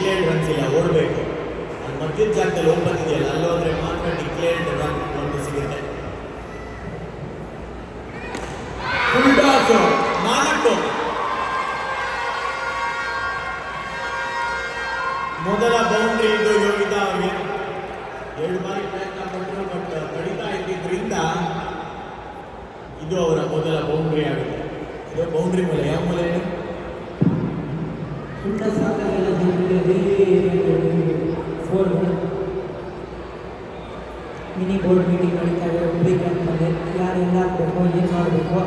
Declared ಇಲ್ಲ, ಓಡಬೇಕು. ಅದು ಮಧ್ಯದ ಜಾಗದಲ್ಲಿ ಓಪನ್ ಇದೆಯಲ್ಲ ಅಲ್ಲೋದ್ರೆ ಮಾತ್ರ ಡಿಕ್ಲೇರ್ಡ್ ರನ್ ಒಂದು ಸಿಗುತ್ತೆ. ಫುಲ್ ಟಾಸ್ ನಾಲ್ಕು. ಮೊದಲ ಬೌಂಡ್ರಿ ಇದು ಯೋಗಿತಾ ಅವರಿಗೆ. ಎರಡು ಬಾರಿ ಪ್ರಯತ್ನ ಪಟ್ಟರು ಬಟ್ ಕಡಿತಾ ಇದ್ದಿದ್ರಿಂದ ಇದು ಅವರ ಮೊದಲ ಬೌಂಡ್ರಿ ಆಗುತ್ತೆ ಇದು ಬೌಂಡ್ರಿ ಮೂಲೆ, ಯಾವ ಮೂಲೆ ಹೇಳಿ? ಇಂಥ ಸಾಕಾಗೆಲ್ಲ ಜನರಿಗೆ ಫೋನ್ ಮಿನಿ ಬೋರ್ಡ್ ಮೀಟಿಂಗ್ ನಡೀತಾ ಇದೆ ಒಬ್ಬರಿಗೆ ಅಂತಂದರೆ ಯಾರೆಲ್ಲ ಹಾಕ್ಬೇಕು ಏನು ಮಾಡಬೇಕು